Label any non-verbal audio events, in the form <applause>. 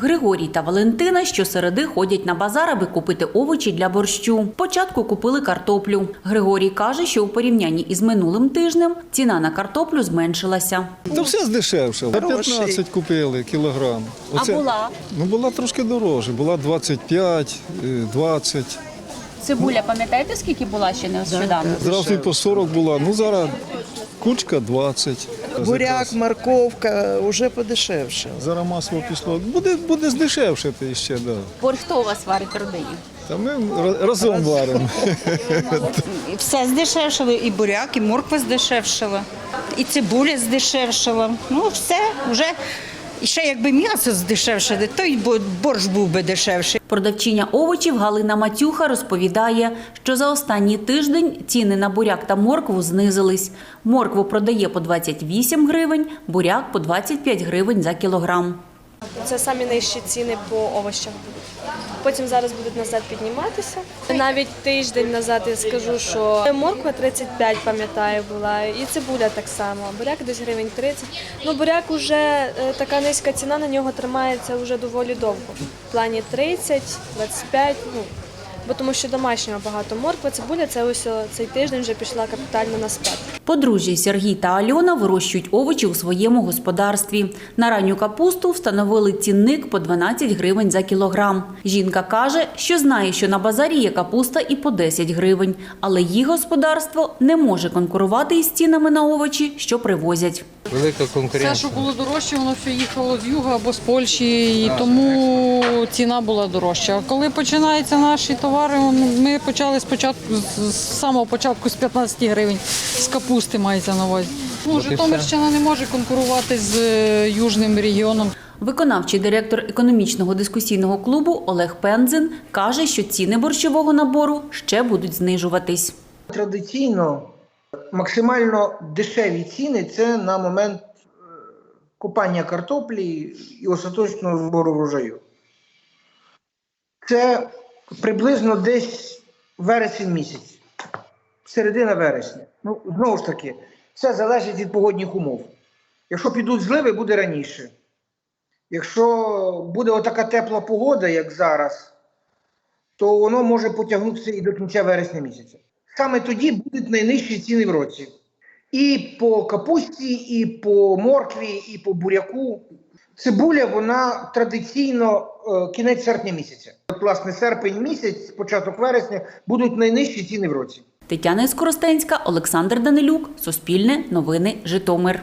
Григорій та Валентина щосереди ходять на базар, аби купити овочі для борщу. Спочатку купили картоплю. Григорій каже, що у порівнянні із минулим тижнем ціна на картоплю зменшилася. Та все здешевшало. За 15 купили кілограм. Оце- була? Ну, була трошки дорожче, була 25, е, 20. Цибуля, пам'ятаєте, скільки була ще нещодавно? Зразу по 40 була. Ну зараз кучка 20. Буряк, морковка вже подешевше. Зараз масло пішло. Буде, буде здешевшити ще, да. Борщ хто у вас варить в родині? Та ми разом варимо. І <laughs> все здешевшало, і буряк, і морква здешевшала, і цибуля здешевшала. Ну, все, вже. І ще якби м'ясо здешевше, то й бо- борщ був би дешевший. Продавчиня овочів Галина Матюха розповідає, що за останній тиждень ціни на буряк та моркву знизились. Моркву продає по 28 гривень, буряк по 25 гривень за кілограм. Це самі нижчі ціни по овочах. Потім зараз будуть назад підніматися. Навіть тиждень назад я скажу, що морква 35, пам'ятаю, була, і цибуля так само. Буряк десь гривень 30. Ну, буряк уже е, така низька ціна, на нього тримається вже доволі довго. В плані 30, 25, ну, бо тому що домашнього багато. Морква, цибуля, це ось цей тиждень вже пішла капітально на спад. Подружжя Сергій та Альона вирощують овочі у своєму господарстві. На ранню капусту встановили цінник по 12 гривень за кілограм. Жінка каже, що знає, що на базарі є капуста і по 10 гривень, але її господарство не може конкурувати із цінами на овочі, що привозять. Велика Все, що було дорожче, воно все їхало з юга або з Польщі, і тому ціна була дорожча. А коли починаються наші товари, ми почали спочатку з- з самого початку з 15 гривень з капусти мається на увазі. Ну, Житомирщина не може конкурувати з е, южним регіоном. Виконавчий директор економічного дискусійного клубу Олег Пензин каже, що ціни борщового набору ще будуть знижуватись. Традиційно максимально дешеві ціни це на момент е, купання картоплі і остаточного збору врожаю. Це приблизно десь вересень місяць, середина вересня. Ну, знову ж таки, все залежить від погодних умов. Якщо підуть зливи, буде раніше. Якщо буде отака тепла погода, як зараз, то воно може потягнутися і до кінця вересня місяця. Саме тоді будуть найнижчі ціни в році. І по капусті, і по моркві, і по буряку. Цибуля, вона традиційно е, кінець серпня місяця. От, власне, серпень місяць, початок вересня будуть найнижчі ціни в році. Тетяна Скоростенська, Олександр Данилюк, Суспільне, Новини, Житомир.